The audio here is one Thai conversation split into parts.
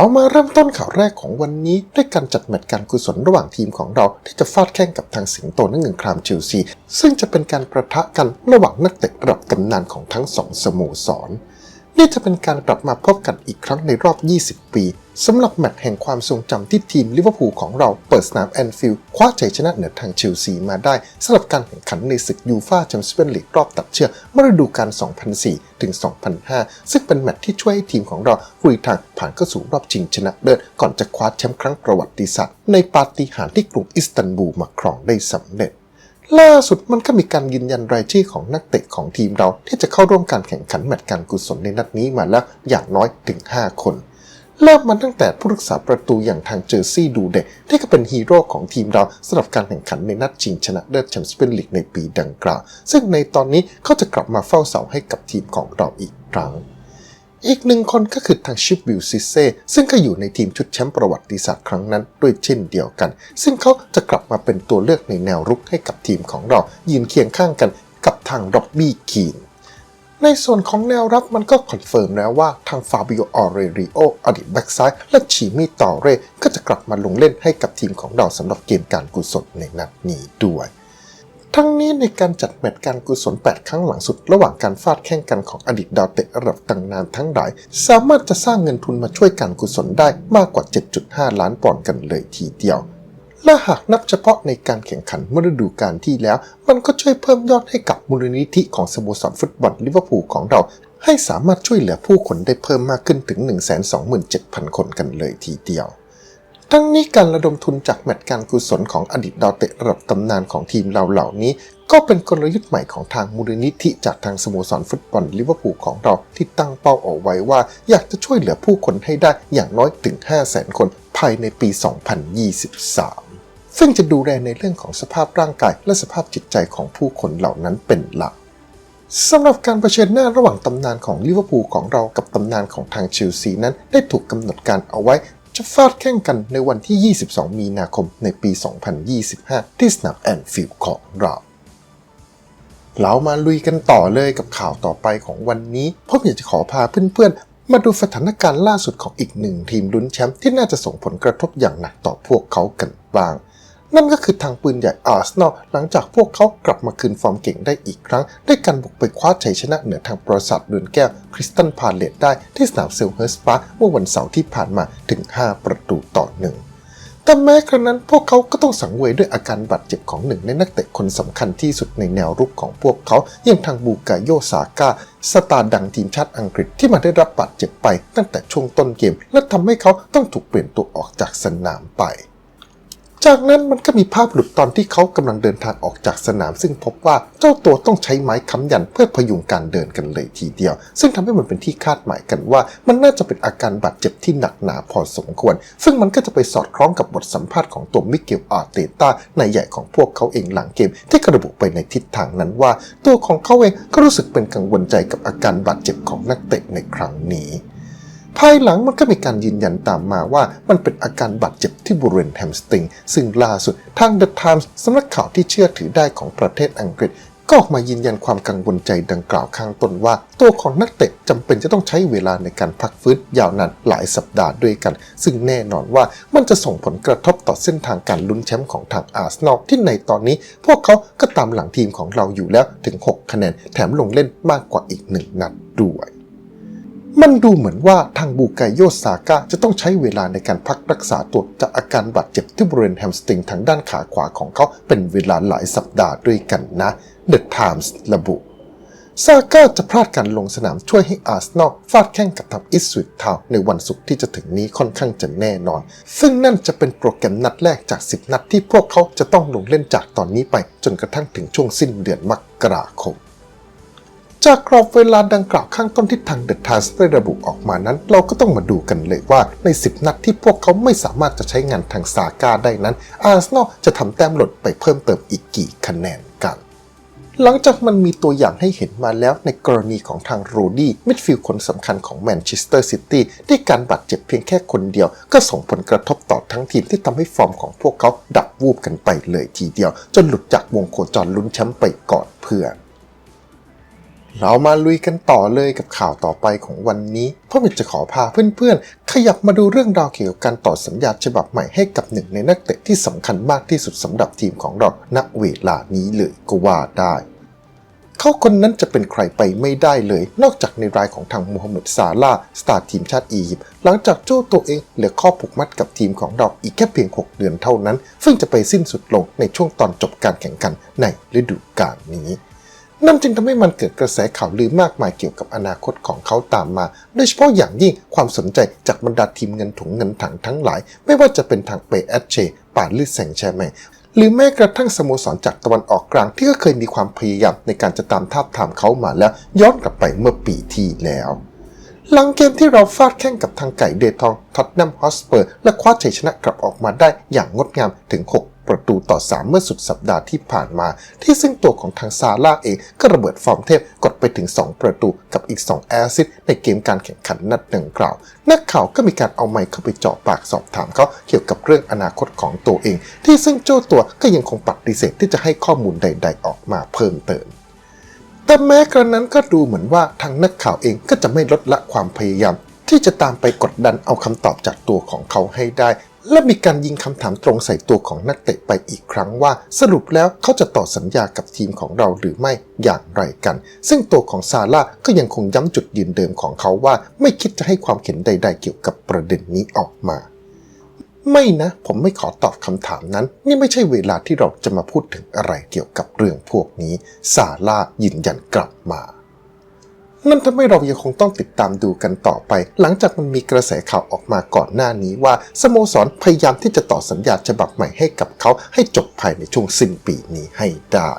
เรามาเริ่มต้นข่าวแรกของวันนี้ ด้วยการจัดแมตช์การกุศลระหว่างทีมของเราที่จะฟาดแข่งกับทางสิงโตนักเงินครามเชลซี ซึ่งจะเป็นการประทะกันระหว่างนักเตะระดับตำนานของทั้งสองสโมสร นี่จะเป็นการกลับมาพบกันอีกครั้งในรอบ 20 ปี สำหรับแมตช์แห่งความทรงจำที่ทีมลิเวอร์พูลของเราเปิดสนามแอนฟิลด์คว้าชัยชนะเหนือทางเชลซีมาได้สำหรับการแข่งขันในศึกยูฟ่าแชมเปี้ยนลีกรอบตัดเชือกเมื่อฤดูกาล 2004 ถึง 2005 ซึ่งเป็นแมตช์ที่ช่วยให้ทีมของเราลุยทางผ่านเข้าสู่รอบชิงชนะเลิศก่อนจะคว้าแชมป์ครั้งประวัติศาสตร์ในปาฏิหาริย์ที่กรุงอิสตันบูลมาครองได้สำเร็จล่าสุดมันก็มีการยืนยันรายชื่อของนักเตะของทีมเราที่จะเข้าร่วมการแข่งขันแมตช์การกุศลในนัดนี้มาแล้วอย่างน้อยถึง 5 คน เริ่มมันตั้งแต่ผู้รักษาประตูอย่างทางเจอร์ซี่ดูเดที่ก็เป็นฮีโร่ของทีมเราสำหรับการแข่งขันในนัดชิงชนะเลิศแชมเปี้ยนลีกในปีดังกล่าว ซึ่งในตอนนี้เขาจะกลับมาเฝ้าเสาให้กับทีมของเราอีกครั้งอีกหนึ่งคนก็คือทางชิปวิลซิเซ่ซึ่งก็อยู่ในทีมชุดแชมป์ประวัติศาสตร์ครั้งนั้นด้วยเช่นเดียวกัน ซึ่งเขาจะกลับมาเป็นตัวเลือกในแนวรุกให้กับทีมของเรายืนเคียงข้างกันกับทางร็อบบี้คีน ในส่วนของแนวรับมันก็คอนเฟิร์มแล้วว่าทางฟาบิโอออเรริโออดีตแบ็กซ้ายและชีมิตอเรก็จะกลับมาลงเล่นให้กับทีมของเราสำหรับเกมการกุศลในนัดนี้ด้วยทั้งนี้ในการจัดแมตช์การกุศล 8 ครั้งหลังสุด ระหว่างการฟาดแข่งกันของอดีตดาวเตะระดับตำนานทั้งหลาย สามารถจะสร้างเงินทุนมาช่วยการกุศลได้มากกว่า 7.5 ล้านปอนด์กันเลยทีเดียว และหากนับเฉพาะในการแข่งขันเมื่อฤดูกาลที่แล้ว มันก็ช่วยเพิ่มยอดให้กับมูลนิธิของสโมสรฟุตบอลลิเวอร์พูลของเราให้สามารถช่วยเหลือผู้คนได้เพิ่มมากขึ้นถึง 127,000 คนกันเลยทีเดียว ทั้งนี้การระดมทุนจากแมตช์การกุศลของอดีตดาวเตะระดับตำนานของทีมเราเหล่านี้ ก็เป็นกลยุทธ์ใหม่ของทางมูลนิธิจากทางสโมสรฟุตบอลลิเวอร์พูลของเราที่ตั้งเป้าเอาไว้ว่า อยากจะช่วยเหลือผู้คนให้ได้อย่างน้อยถึง 500,000 คนภายในปี 2023 ซึ่งจะดูแลในเรื่องของสภาพร่างกายและสภาพจิตใจของผู้คนเหล่านั้นเป็นหลักสำหรับการเผชิญหน้าระหว่างตำนานของลิเวอร์พูลของเรากับตำนานของทางเชลซีนั้น ได้ถูกกำหนดการเอาไว้จะฟาดแข่งกันในวันที่ 22 มีนาคมในปี 2025 ที่สนามแอนฟิลด์ของเรา เรามาลุยกันต่อเลยกับข่าวต่อไปของวันนี้ผมอยากจะขอพาเพื่อนๆ มาดูสถานการณ์ล่าสุดของอีกหนึ่งทีมลุ้นแชมป์ที่น่าจะส่งผลกระทบอย่างหนักต่อพวกเขากันบ้าง นั่นก็คือทางปืนใหญ่อาร์เซนอลหลังจากพวกเขากลับมาคืนฟอร์มเก่งได้อีกครั้ง ด้วยการบุกไปคว้าชัยชนะเหนือทางปราสาทเดือนแก้วคริสตันพาเลตได้ที่สนามเซลเฮิร์สปาร์คเมื่อวันเสาร์ที่ผ่านมาถึง 5 ประตูต่อหนึ่งแต่แม้ครั้นั้นพวกเขาก็ต้องสังเวยด้วยอาการบาดเจ็บของหนึ่งในนักเตะคนสำคัญที่สุดในแนวรุกของพวกเขาอย่างทางบูกาโยซาก้าสตาร์ดังทีมชาติอังกฤษที่มาได้รับบาดเจ็บไปตั้งแต่ช่วงต้นเกม และทำให้เขาต้องถูกเปลี่ยนตัวออกจากสนามไป จากนั้นมันก็มีภาพหลุดตอนที่เขากำลังเดินทางออกจากสนาม ซึ่งพบว่าเจ้าตัวต้องใช้ไม้ค้ำยันเพื่อพยุงการเดินกันเลยทีเดียว ซึ่งทำให้มันเป็นที่คาดหมายกันว่า มันน่าจะเป็นอาการบาดเจ็บที่หนักหนาพอสมควร ซึ่งมันก็จะไปสอดคล้องกับบทสัมภาษณ์ของตัวมิเกลอาร์เตต้านายใหญ่ของพวกเขาเองหลังเกม ที่กระบุไปในทิศทางนั้นว่า ตัวของเขาเองก็รู้สึกเป็นกังวลใจกับอาการบาดเจ็บของนักเตะในครั้งนี้ ภายหลังมันก็มีการยืนยันตามมาว่ามันเป็นอาการบาดเจ็บที่บริเวณแฮมสตริง ซึ่งล่าสุดทาง The Times สำนักข่าวที่เชื่อถือได้ของประเทศอังกฤษก็ออกมายืนยันความกังวลใจดังกล่าวข้างต้นว่า ตัวของนักเตะจำเป็นจะต้องใช้เวลาในการพักฟื้นยาวนานหลายสัปดาห์ด้วยกัน ซึ่งแน่นอนว่ามันจะส่งผลกระทบต่อเส้นทางการลุ้นแชมป์ของทางอาร์เซนอลที่ในตอนนี้ พวกเขาก็ตามหลังทีมของเราอยู่แล้วถึง 6 คะแนนแถมลงเล่นมากกว่าอีกหนึ่งนัดด้วย มันดูเหมือนว่าทางบูกายโยซาก้าจะต้องใช้เวลาในการพักรักษาตัวจากอาการบาดเจ็บที่บริเวณแฮมสตริงทางด้านขาขวาของเขาเป็นเวลาหลายสัปดาห์ด้วยกันนะ The Times ระบุซาก้าจะพลาดการลงสนามช่วยให้อาร์เซนอลฟาดแข่งกับทางอิสวิตทาวในวันศุกร์ที่จะถึงนี้ค่อนข้างจะแน่นอน ซึ่งนั่นจะเป็นโปรแกรมนัดแรกจาก 10 นัดที่พวกเขาจะต้องลงเล่นจากตอนนี้ไป จนกระทั่งถึงช่วงสิ้นเดือนมกราคม จากกรอบเวลาดังกล่าวข้างต้นที่ทางเดอะทาสได้ระบุออกมานั้น เราก็ต้องมาดูกันเลยว่าใน 10 นัดที่พวกเขาไม่สามารถจะใช้งานทางซาก้าได้นั้น อาร์เซนอลจะทำแต้มหล่นไปเพิ่มเติมอีกกี่คะแนนกัน หลังจากมันมีตัวอย่างให้เห็นมาแล้วในกรณีของทางโรดี้มิดฟิลด์คนสำคัญของแมนเชสเตอร์ซิตี้ที่การบาดเจ็บเพียงแค่คนเดียว ก็ส่งผลกระทบต่อทั้งทีมที่ทำให้ฟอร์มของพวกเขาดับวูบกันไปเลยทีเดียว จนหลุดจากวงโคจรลุ้นแชมป์ไปก่อนเพื่อน เรามาลุยกันต่อเลยกับข่าวต่อไปของวันนี้เพราะมิจะขอพาเพื่อนๆ ขยับมาดูเรื่องราวเกี่ยวกับการต่อสัญญาฉบับใหม่ให้กับหนึ่งในนักเตะที่สำคัญมากที่สุดสำหรับทีมของเราณเวลานี้เลยก็ว่าได้เขาคนนั้นจะเป็นใครไปไม่ได้เลย นอกจากในรายของทางมูฮัมหมัดซาลาสตาร์ทีมชาติอียิปต์หลังจากโจ้ตัวเองเหลือข้อผูกมัดกับทีมของเราอีกแค่เพียง 6 เดือนเท่านั้น ซึ่งจะไปสิ้นสุดลงในช่วงตอนจบการแข่งขันในฤดูกาลนี้ นั่นจึงทำให้มันเกิดกระแสข่าวลือมากมายเกี่ยวกับอนาคตของเขาตามมา โดยเฉพาะอย่างยิ่งความสนใจจากบรรดาทีมเงินถุงเงินถังทั้งหลาย ไม่ว่าจะเป็นทางเปแอชเชปาลิสแซงแชแมงหรือแม้กระทั่งสโมสรจากตะวันออกกลางที่ก็เคยมีความพยายามในการจะตามทาบทามเขามาแล้วย้อนกลับไปเมื่อปีที่แล้ว หลังเกมที่เราฟาดแข่งกับทางไก่เดทองท็อตแนมฮอสเปอร์ และคว้าชัยชนะกลับออกมาได้อย่างงดงามถึง 6 ประตูต่อ 3 เมื่อสุดสัปดาห์ที่ผ่านมา ที่ซึ่งตัวของทางซาร่าเองก็ระเบิดฟอร์มเทพกดไปถึง 2 ประตูกับอีก 2 แอซิสในเกมการแข่งขันนัดดังกล่าว นักข่าวก็มีการเอาไมค์เข้าไปเจาะปากสอบถามเขาเกี่ยวกับเรื่องอนาคตของตัวเอง ที่ซึ่งเจ้าตัวก็ยังคงปฏิเสธที่จะให้ข้อมูลใด ๆ ออกมาเพิ่มเติมแต่แม้กระนั้นก็ดูเหมือนว่าทางนักข่าวเองก็จะไม่ลดละความพยายาม ที่จะตามไปกดดันเอาคำตอบจากตัวของเขาให้ได้ และมีการยิงคำถามตรงใส่ตัวของนักเตะไปอีกครั้งว่า สรุปแล้วเขาจะต่อสัญญากับทีมของเราหรือไม่อย่างไรกัน ซึ่งตัวของซาร่าก็ยังคงย้ำจุดยืนเดิมของเขาว่า ไม่คิดจะให้ความเห็นใด ๆ เกี่ยวกับประเด็นนี้ออกมาไม่นะ ผมไม่ขอตอบคำถามนั้น นี่ไม่ใช่เวลาที่เราจะมาพูดถึงอะไรเกี่ยวกับเรื่องพวกนี้ ซาร่ายืนยันกลับมา นั่นทำให้เรายังคงต้องติดตามดูกันต่อไป หลังจากมันมีกระแสข่าวออกมาก่อนหน้านี้ว่าสโมสรพยายามที่จะต่อสัญญาฉบับใหม่ให้กับเขาให้จบภายในช่วงสิ้นปีนี้ให้ได้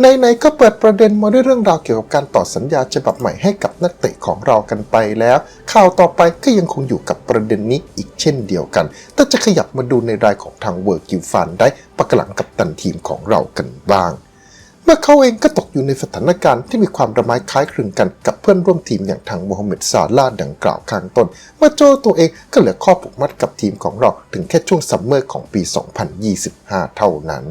ในๆก็เปิดประเด็นมาด้วยเรื่องราวเกี่ยวกับการต่อสัญญาฉบับใหม่ให้กับนักเตะของเรากันไปแล้ว ข่าวต่อไปก็ยังคงอยู่กับประเด็นนี้อีกเช่นเดียวกัน แต่จะขยับมาดูในรายของทางเวิร์กิวฟันได้ประกหลังกับตันทีมของเรากันบ้าง เมื่อเขาเองก็ตกอยู่ในสถานการณ์ที่มีความระไม้คล้ายคลึงกันกับเพื่อนร่วมทีมอย่างทางโมฮัมเหม็ดซาลาดังกล่าวข้างต้นเมื่อโจตัวเองก็เหลือข้อผูกมัดกับทีมของเราถึงแค่ช่วงซัมเมอร์ของปี 2025 เท่านั้น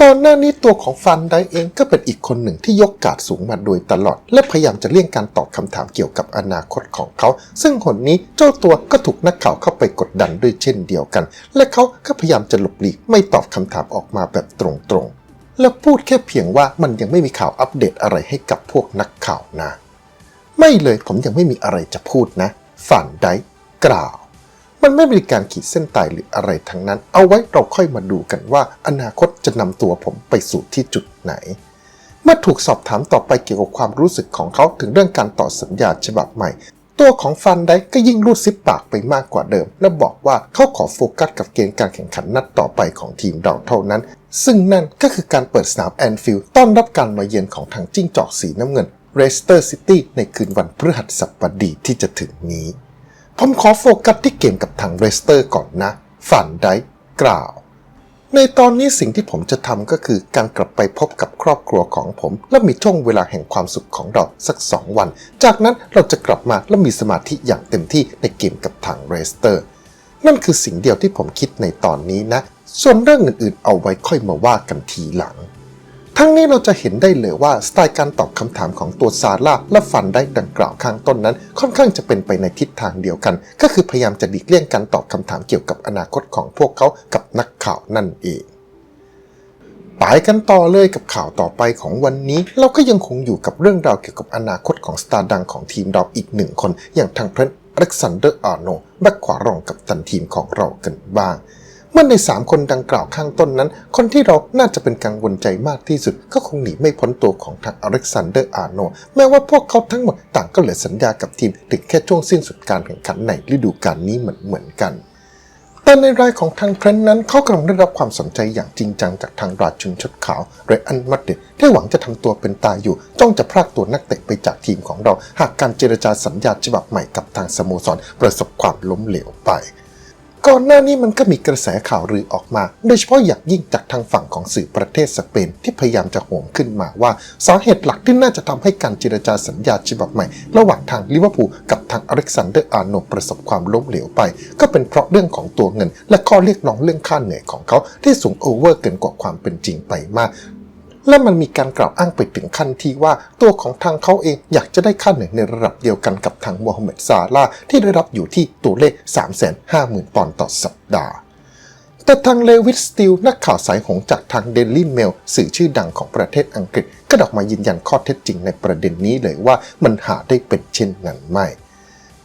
ก่อนหน้านี้ตัวของฟันไดเองก็เป็นอีกคนหนึ่งที่ยกการดสูงมาโดยตลอด และพยายามจะเลี่ยงการตอบคำถามเกี่ยวกับอนาคตของเขา ซึ่งหนนี้เจ้าตัวก็ถูกนักข่าวเข้าไปกดดันด้วยเช่นเดียวกัน และเขาก็พยายามจะหลบหลีกไม่ตอบคำถามออกมาแบบตรงๆ และพูดแค่เพียงว่ามันยังไม่มีข่าวอัปเดตอะไรให้กับพวกนักข่าวนะ ไม่เลยผมยังไม่มีอะไรจะพูดนะฝันได้กล่าว มันไม่มีการขีดเส้นตายหรืออะไรทั้งนั้น เอาไว้เราค่อยมาดูกันว่า อนาคตจะนำตัวผมไปสู่ที่จุดไหน เมื่อถูกสอบถามต่อไปเกี่ยวกับความรู้สึกของเขาถึงเรื่องการต่อสัญญาฉบับใหม่ ตัวของฟันไดก็ยิ่งรูดซิปปากไปมากกว่าเดิม และบอกว่าเขาขอโฟกัสกับเกมการแข่งขันนัดต่อไปของทีมเราเท่านั้น ซึ่งนั่นก็คือการเปิดสนามแอนฟิลด์ต้อนรับการมาเยือนของทางจิ้งจอกสีน้ำเงินเรสเตอร์ซิตี้ในคืนวันพฤหัสบดีที่จะถึงนี้ ผมขอโฟกัสที่เกมกับทางเรสเตอร์ก่อนนะ ฝันไดกล่าว ในตอนนี้สิ่งที่ผมจะทำก็คือการกลับไปพบกับครอบครัวของผม และมีช่วงเวลาแห่งความสุขของเราสัก 2 วัน จากนั้นเราจะกลับมาและมีสมาธิอย่างเต็มที่ในเกมกับทางเรสเตอร์ นั่นคือสิ่งเดียวที่ผมคิดในตอนนี้นะ ส่วนเรื่องอื่นๆ เอาไว้ค่อยมาว่ากันทีหลัง ทั้งนี้เราจะเห็นได้เลยว่าสไตล์การตอบคำถามของตัวซาร่าและฟันได้ดังกล่าวข้างต้นนั้น ค่อนข้างจะเป็นไปในทิศทางเดียวกัน ก็คือพยายามจะหลีกเลี่ยงการตอบคำถามเกี่ยวกับอนาคตของพวกเขากับ นักข่าวนั่นเองไปกันต่อเลยกับข่าวต่อไปของวันนี้ เราก็ยังคงอยู่กับเรื่องราวเกี่ยวกับอนาคตของสตาร์ดังของทีมเราอีกหนึ่งคน อย่างทางเพรนอเล็กซานเดอร์อาร์โนแบ็กขวารองกับตันทีมของเรากันบ้างเมื่อใน 3 คนดังกล่าวข้างต้นนั้น คนที่เราน่าจะเป็นกังวลใจมากที่สุด ก็คงหนีไม่พ้นตัวของทางอเล็กซานเดอร์อาร์โน แม้ว่าพวกเขาทั้งหมดต่างก็เหลือสัญญากับทีม ถึงแค่ช่วงสิ้นสุดการแข่งขันในฤดูกาลนี้เหมือนเหมือนกัน แต่ในรายของทางเทรนต์นั้นเขากำลังได้รับความสนใจอย่างจริงจังจากทางราชุนชดขาวเรอันมัดเดดที่หวังจะทำตัวเป็นตายอยู่ จ้องจะพรากตัวนักเตะไปจากทีมของเรา หากการเจรจาสัญญาฉบับใหม่กับทางสโมสรประสบความล้มเหลวไป ก่อนหน้านี้มันก็มีกระแสข่าวลือออกมา โดยเฉพาะอย่างยิ่งจากทางฝั่งของสื่อประเทศสเปนที่พยายามจะโหมขึ้นมาว่า สาเหตุหลักที่น่าจะทำให้การเจรจาสัญญาฉบับใหม่ ระหว่างทางลิเวอร์พูลกับทางอเล็กซานเดอร์อาร์โนประสบความล้มเหลวไป ก็เป็นเพราะเรื่องของตัวเงิน และข้อเรียกร้องเรื่องค่าเหนื่อยของเขาที่สูงโอเวอร์เกินกว่าความเป็นจริงไปมาก และมันมีการกล่าวอ้างไปถึงขั้นที่ว่าตัวของทางเขาเองอยากจะได้ค่าเหนื่อยในระดับเดียวกันกับทางโมฮัมหม็ดซาลาห์ที่ได้รับอยู่ที่ตัวเลข 350,000 ปอนด์ต่อสัปดาห์ แต่ทางเลวิสสติลนักข่าวสายหงจากทางเดลี่เมลสื่อชื่อดังของประเทศอังกฤษ ก็ออกมายืนยันข้อเท็จจริงในประเด็นนี้เลยว่ามันหาได้เป็นเช่นนั้นไม่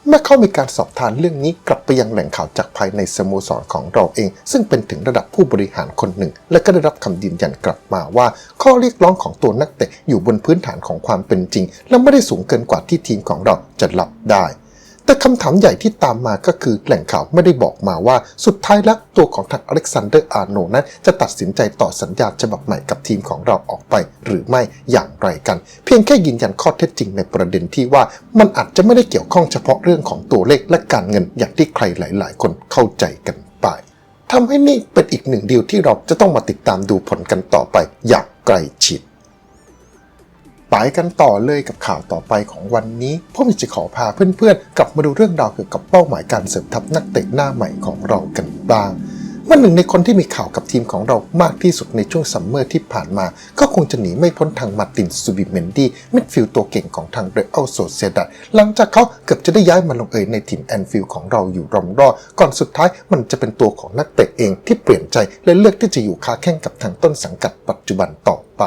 เมื่อเขามีการสอบทานเรื่องนี้กลับไปยังแหล่งข่าวจากภายในสโมสรของเราเอง ซึ่งเป็นถึงระดับผู้บริหารคนหนึ่ง และก็ได้รับคำยืนยันกลับมาว่า ข้อเรียกร้องของตัวนักเตะอยู่บนพื้นฐานของความเป็นจริง และไม่ได้สูงเกินกว่าที่ทีมของเราจะรับได้ แต่คำถามใหญ่ที่ตามมาก็คือแหล่งข่าวไม่ได้บอกมาว่าสุดท้ายแล้วตัวของทางอเล็กซานเดอร์อาร์โนนั้น จะตัดสินใจต่อสัญญาฉบับใหม่กับทีมของเราออกไปหรือไม่อย่างไรกัน เพียงแค่ยืนยันข้อเท็จจริงในประเด็นที่ว่ามันอาจจะไม่ได้เกี่ยวข้องเฉพาะเรื่องของตัวเลขและการเงินอย่างที่ใครหลาย ๆ คนเข้าใจกันไปทำให้นี่เป็นอีกหนึ่งดีลที่เราจะต้องมาติดตามดูผลกันต่อไปอย่างใกล้ชิด ไปกันต่อเลยกับข่าวต่อไปของวันนี้ผมอยากจะขอพาเพื่อนๆ กลับมาดูเรื่องราวเกี่ยวกับเป้าหมายการเสริมทัพนักเตะหน้าใหม่ของเรากันบ้างวันหนึ่งในคนที่มีข่าวกับทีมของเรามากที่สุดในช่วงซัมเมอร์ที่ผ่านมา ก็คงจะหนีไม่พ้นทางมาร์ตินซูบิเมนดี้มิดฟิลด์ตัวเก่งของทางเรอัลโซเซดัดหลังจากเขาเกือบจะได้ย้ายมาลงเอยในทีมแอนฟิลด์ของเราอยู่รอมรอก่อนสุดท้ายมันจะเป็นตัวของนักเตะเองที่เปลี่ยนใจและเลือกที่จะอยู่ค้าแข่งกับทางต้นสังกัดปัจจุบันต่อไป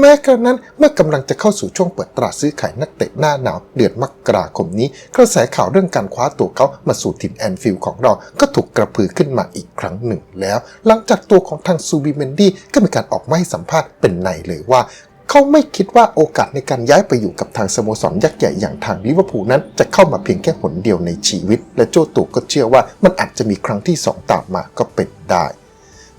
แม้กระนั้นเมื่อกำลังจะเข้าสู่ช่วงเปิดตลาดซื้อขายนักเตะหน้าหนาว เดือนมกราคมนี้ กระแสข่าวเรื่องการคว้าตัวเขามาสู่ทีมแอนฟิลด์ของเรา ก็ถูกกระพือขึ้นมาอีกครั้งหนึ่งแล้ว หลังจากตัวของทางซูบิเมนดี้ก็มีการออกมาให้สัมภาษณ์เป็นในเลยว่าเขาไม่คิดว่าโอกาสในการย้ายไปอยู่กับทางสโมสรยักษ์ใหญ่อย่างทางลิเวอร์พูลนั้น จะเข้ามาเพียงแค่หนเดียวในชีวิต และโจตูก็เชื่อว่ามันอาจจะมีครั้งที่สองตามมาก็เป็นได้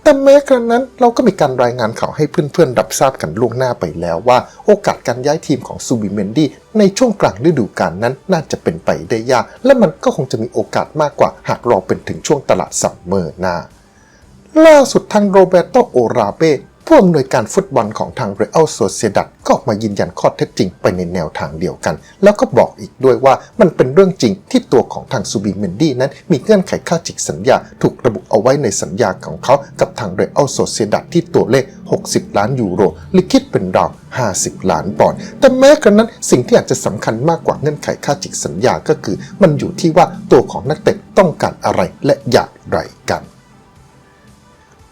แต่แม้กระนั้นเราก็มีการรายงานข่าวให้เพื่อนๆรับทราบกันล่วงหน้าไปแล้วว่า โอกาสการย้ายทีมของซูบิเมนดี้ในช่วงกลางฤดูกาลนั้นน่าจะเป็นไปได้ยาก และมันก็คงจะมีโอกาสมากกว่า หากรอเป็นถึงช่วงตลาดซัมเมอร์หน้าล่าสุดทางโรเบโตโอราเบ้ ผู้อำนวยการฟุตบอลของทางเรอัลโซเซดัดก็ออกมายืนยันข้อเท็จจริงไปในแนวทางเดียวกัน แล้วก็บอกอีกด้วยว่ามันเป็นเรื่องจริงที่ตัวของทางซูบิเมนดี้นั้น มีเงื่อนไขค่าจิกสัญญา ถูกระบุเอาไว้ในสัญญาของเขากับทางเรอัลโซเซดัดที่ตัวเลข 60 ล้านยูโรหรือคิดเป็นราว50 ล้านปอนด์แต่แม้กระนั้นสิ่งที่อาจจะสำคัญมากกว่าเงื่อนไขค่าจิกสัญญาก็คือ มันอยู่ที่ว่าตัวของนักเตะต้องการอะไรและอยางไรกัน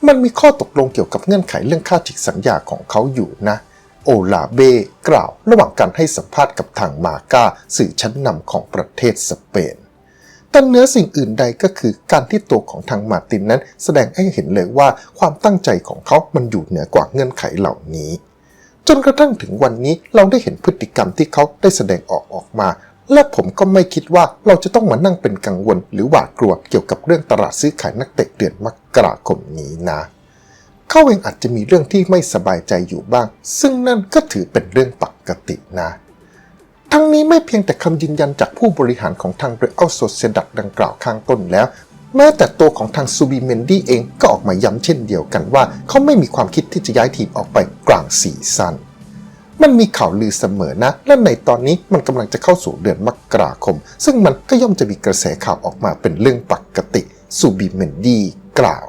มันมีข้อตกลงเกี่ยวกับเงื่อนไขเรื่องค่าจิกสัญญาของเขาอยู่นะ โอลาเบกล่าวระหว่างการให้สัมภาษณ์กับทางมาก้าสื่อชั้นนำของประเทศสเปนแต่เนื้อสิ่งอื่นใดก็คือการที่ตัวของทางมาตินนั้น แสดงให้เห็นเลยว่าความตั้งใจของเขามันอยู่เหนือกว่าเงื่อนไขเหล่านี้ จนกระทั่งถึงวันนี้เราได้เห็นพฤติกรรมที่เขาได้แสดงออกออกมา และผมก็ไม่คิดว่าเราจะต้องมานั่งเป็นกังวล หรือหวาดกลัวเกี่ยวกับเรื่องตลาดซื้อขายนักเตะเดือนมกราคมนี้นะเขาเองอาจจะมีเรื่องที่ไม่สบายใจอยู่บ้าง ซึ่งนั่นก็ถือเป็นเรื่องปกตินะ ทั้งนี้ไม่เพียงแต่คำยืนยันจากผู้บริหารของทางเรอัลโซเซดักดังกล่าวข้างต้นแล้ว แม้แต่ตัวของทางซูบิเมนดี้เองก็ออกมาย้ำเช่นเดียวกันว่า เขาไม่มีความคิดที่จะย้ายทีมออกไปกลางซีซั่น มันมีข่าวลือเสมอนะ และในตอนนี้มันกำลังจะเข้าสู่เดือนมกราคม ซึ่งมันก็ย่อมจะมีกระแสข่าวออกมาเป็นเรื่องปกติซูบิเมนดี้กล่าว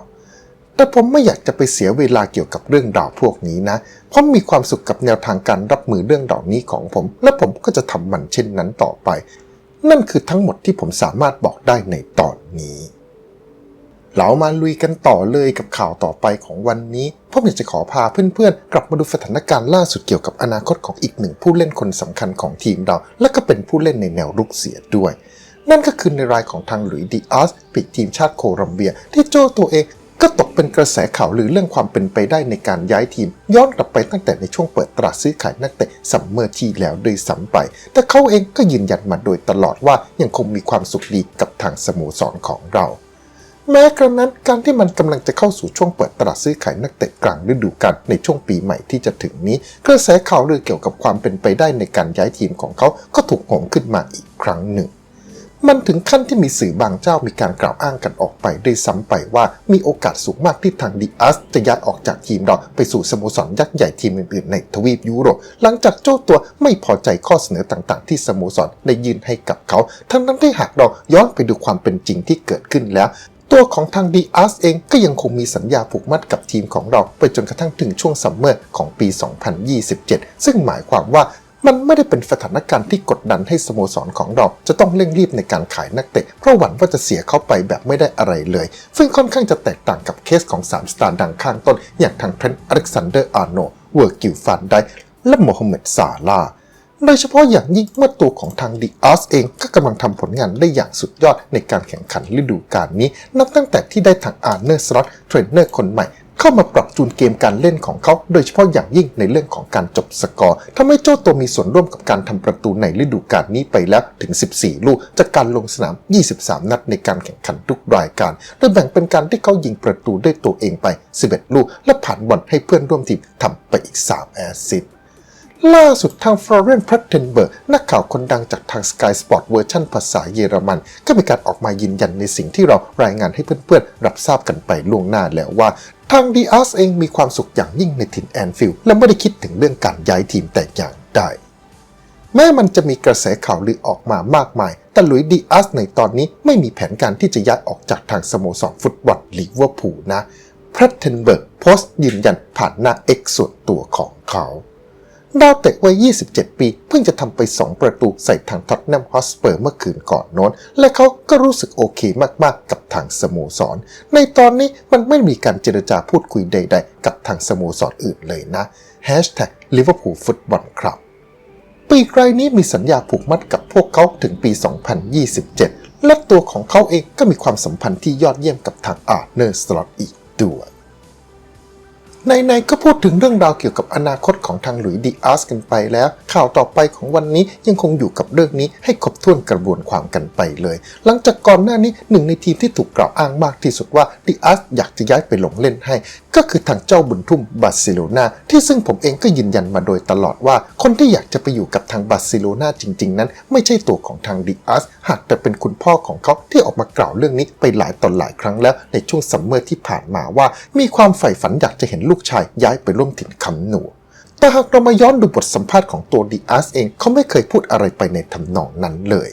แต่ผมไม่อยากจะไปเสียเวลาเกี่ยวกับเรื่องราวพวกนี้นะ เพราะมีความสุขกับแนวทางการรับมือเรื่องเหล่านี้ของผม และผมก็จะทำมันเช่นนั้นต่อไป นั่นคือทั้งหมดที่ผมสามารถบอกได้ในตอนนี้ เรามาลุยกันต่อเลยกับข่าวต่อไปของวันนี้ผมอยากจะขอพาเพื่อนๆ กลับมาดูสถานการณ์ล่าสุดเกี่ยวกับอนาคตของอีกหนึ่งผู้เล่นคนสำคัญของทีมเรา และก็เป็นผู้เล่นในแนวรุกเสียด้วย นั่นก็คือในรายของทางหลุยส์ดีอาสปีกทีมชาติโคลัมเบีย ที่โจ้ตัวเองก็ตกเป็นกระแสข่าวลือเรื่องความเป็นไปได้ในการย้ายทีม ย้อนกลับไปตั้งแต่ในช่วงเปิดตลาดซื้อขายนักเตะซัมเมอร์ที่แล้วโดยซ้ำไป แต่เขาเองก็ยืนยันมาโดยตลอดว่ายังคงมีความสุขดีกับทางสโมสรของเรา แม้กระนั้นการที่มันกำลังจะเข้าสู่ช่วงเปิดตลาดซื้อขายนักเตะกลางฤดูกาลในช่วงปีใหม่ที่จะถึงนี้กระแสข่าวลือเกี่ยวกับความเป็นไปได้ในการย้ายทีมของเขาก็ถูกโหมขึ้นมาอีกครั้งหนึ่ง มันถึงขั้นที่มีสื่อบางเจ้ามีการกล่าวอ้างกันออกไปด้วยซ้ำไปว่ามีโอกาสสูงมากที่ทางดีอัสจะย้ายออกจากทีมเราไปสู่สโมสรยักษ์ใหญ่ทีมอื่นๆในทวีปยุโรปหลังจากเจ้าตัวไม่พอใจข้อเสนอต่างๆ ที่สโมสรได้ยื่นให้กับเขา ทั้งนั้นที่หากเราย้อนไปดูความเป็นจริงที่เกิดขึ้นแล้ว ตัวของทางดีอาร์สเองก็ยังคงมีสัญญาผูกมัดกับทีมของเราไปจนกระทั่งถึงช่วงซัมเมอร์ของปี 2027 ซึ่งหมายความว่ามันไม่ได้เป็นสถานการณ์ที่กดดันให้สโมสรของเราจะต้องเร่งรีบในการขายนักเตะ เพราะหวั่นว่าจะเสียเขาไปแบบไม่ได้อะไรเลย ซึ่งค่อนข้างจะแตกต่างกับเคสของ 3 สตาร์ดังข้างต้น อย่างทางเทรนต์อเล็กซานเดอร์อาร์โนเวอร์กิลฟานไดและโมฮัมเหม็ดซาลาห์ โดยเฉพาะอย่างยิ่งเมื่อตัวของทางดีอาสเองก็กำลังทำผลงานได้อย่างสุดยอดในการแข่งขันฤดูกาลนี้ นับตั้งแต่ที่ได้ทางอาร์เนอร์สล็อตเทรนเนอร์คนใหม่ เข้ามาปรับจูนเกมการเล่นของเขา โดยเฉพาะอย่างยิ่งในเรื่องของการจบสกอร์ทำให้เจ้าตัวมีส่วนร่วมกับการทำประตูในฤดูกาลนี้ไปแล้วถึง 14 ลูก จากการลงสนาม 23 นัดในการแข่งขันทุกรายการโดยแบ่งเป็นการที่เขายิงประตูด้วยตัวเองไป 11 ลูก และผ่านบอลให้เพื่อนร่วมทีมทำไปอีก 3 แอสซิสต์ ล่าสุดทางฟลอเรนพัตเทนเบิร์กนักข่าวคนดังจากทาง Sky Sport เวอร์ชันภาษาเยอรมัน ก็มีการออกมายืนยันในสิ่งที่เรารายงานให้เพื่อนๆ รับทราบกันไปล่วงหน้าแล้วว่าทางดีอาร์สเองมีความสุขอย่างยิ่งในถิ่นแอนฟิลด์และไม่ได้คิดถึงเรื่องการย้ายทีมแต่อย่างใดแม้มันจะมีกระแสข่าวลือออกมามากมาย แต่ลุยดีอาร์สในตอนนี้ไม่มีแผนการที่จะย้ายออกจากทางสโมสรฟุตบอลลิเวอร์พูลนะพรัตเทนเบิร์กโพสต์ยืนยันผ่านหน้า X ส่วนตัวของเขา ดาวเตะวัย 27 ปี เพิ่งจะทำไป 2 ประตูใส่ทางท็อตแนมฮอสเปอร์เมื่อคืนก่อนโน้น และเขาก็รู้สึกโอเคมากๆ กับทางสโมสร ในตอนนี้มันไม่มีการเจรจาพูดคุยใดๆ กับทางสโมสรอื่นเลยนะ Hashtag Liverpool Football Club ปีกรายนี้มีสัญญาผูกมัดกับพวกเขาถึงปี 2027 และตัวของเขาเองก็มีความสัมพันธ์ที่ยอดเยี่ยมกับทางอาร์เนอร์สล็อตอีกด้วย ในๆก็พูดถึงเรื่องราวเกี่ยวกับอนาคตของทางหลุยส์ดีอาร์สกันไปแล้ว ข่าวต่อไปของวันนี้ยังคงอยู่กับเรื่องนี้ให้ครบถ้วนกระบวนความกันไปเลย หลังจากก่อนหน้านี้หนึ่งในทีมที่ถูกกล่าวอ้างมากที่สุดว่าดีอาร์สอยากจะย้ายไปลงเล่นให้ ก็คือทางเจ้าบุญทุ่มบาร์เซโลนาที่ซึ่งผมเองก็ยืนยันมาโดยตลอดว่า คนที่อยากจะไปอยู่กับทางบาร์เซโลนาจริง ๆ นั้น ไม่ใช่ตัวของทางดีอาร์สหากแต่เป็นคุณพ่อของเขาที่ออกมากล่าวเรื่องนี้ไปหลายต่อหลายครั้งแล้วในช่วงซัมเมอร์ที่ผ่านมาว่า มีความใฝ่ฝันอยากจะเห็นลูกชายย้ายไปร่วมถิ่นคำหนูแต่หากเรามาย้อนดูบทสัมภาษณ์ของตัวดีอาร์สเองเขาไม่เคยพูดอะไรไปในทำนองนั้นเลย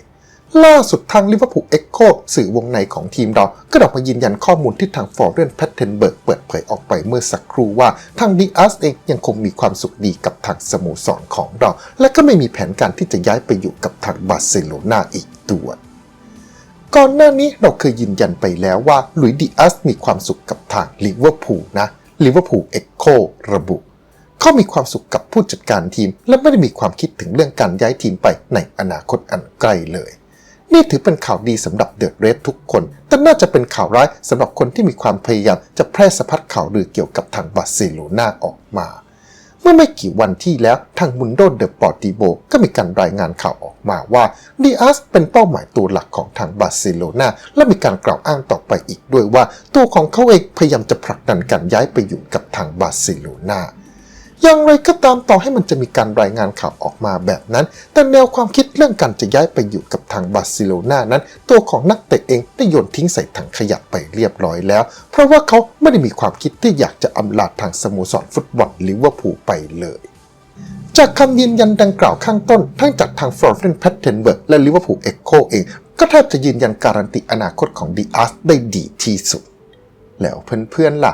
ล่าสุดทางลิเวอร์พูลเอ็กโคสื่อวงในของทีมเรา ก็ออกมายืนยันข้อมูลที่ทางฟอร์เรนแพทเทนเบิร์กเปิดเผยออกไปเมื่อสักครู่ว่าทางดีอาร์สเองยังคงมีความสุขดีกับทางสโมสรของเรา และก็ไม่มีแผนการที่จะย้ายไปอยู่กับทางบาร์เซโลนาอีกด้วก่อนหน้านี้เราเคยยืนยันไปแล้วว่าหลุยดีอาร์สมีความสุขกับทางลิเวอร์พูลนะ ลิเวอร์พูลเอ็กโคระบุ เขามีความสุขกับผู้จัดการทีม และไม่ได้มีความคิดถึงเรื่องการย้ายทีมไปในอนาคตอันใกล้เลย นี่ถือเป็นข่าวดีสำหรับเดอะเรดทุกคน แต่น่าจะเป็นข่าวร้ายสำหรับคนที่มีความพยายามจะแพร่สะพัดข่าวลือเกี่ยวกับทางบาร์เซโลนาออกมา เมื่อไม่กี่วันที่แล้วทางมุนโดเดอปอร์ติโบก็มีการรายงานข่าวออกมาว่าดีอาร์สเป็นเป้าหมายตัวหลักของทางบาร์เซโลนาและมีการกล่าวอ้างต่อไปอีกด้วยว่า ตัวของเขาเองพยายามจะผลักดันการย้ายไปอยู่กับทางบาร์เซโลนา อย่างไรก็ตามต่อให้มันจะมีการรายงานข่าวออกมาแบบนั้น แต่แนวความคิดเรื่องการจะย้ายไปอยู่กับทางบาร์เซโลนานั้น ตัวของนักเตะเองได้โยนทิ้งใส่ถังขยะไปเรียบร้อยแล้ว เพราะว่าเขาไม่ได้มีความคิดที่อยากจะอำลาทางสโมสรฟุตบอลลิเวอร์พูลไปเลยจากคำยืนยันดังกล่าวข้างต้น ทั้งจากทางฟลอเรนแพตเทนเบิร์กและลิเวอร์พูลเอ็กโคเอง ก็แทบจะยืนยันการันตีอนาคตของดีอาร์สได้ดีที่สุด แล้วเพื่อนๆล่ะ